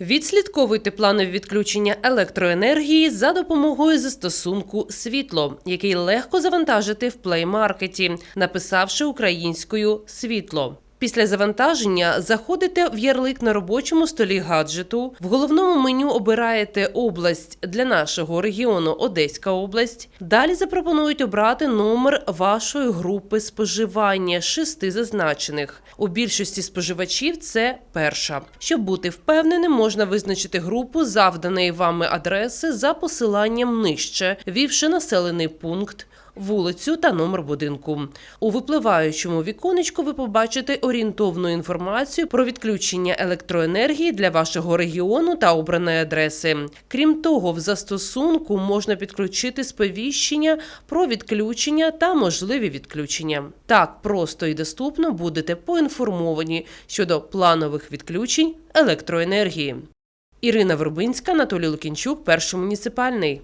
Відслідковуйте планові відключення електроенергії за допомогою застосунку Світло, який легко завантажити в плеймаркеті, написавши українською світло. Після завантаження заходите в ярлик на робочому столі гаджету. В головному меню обираєте область для нашого регіону Одеська область. Далі запропонують обрати номер вашої групи споживання шести зазначених. У більшості споживачів це перша. Щоб бути впевненим, можна визначити групу завданої вами адреси за посиланням нижче, ввівши населений пункт. Вулицю та номер будинку у випливаючому віконечку ви побачите орієнтовну інформацію про відключення електроенергії для вашого регіону та обраної адреси. Крім того, в застосунку можна підключити сповіщення про відключення та можливі відключення. Так просто і доступно будете поінформовані щодо планових відключень електроенергії. Ірина Вербинська, Анатолій Лукінчук, перший муніципальний.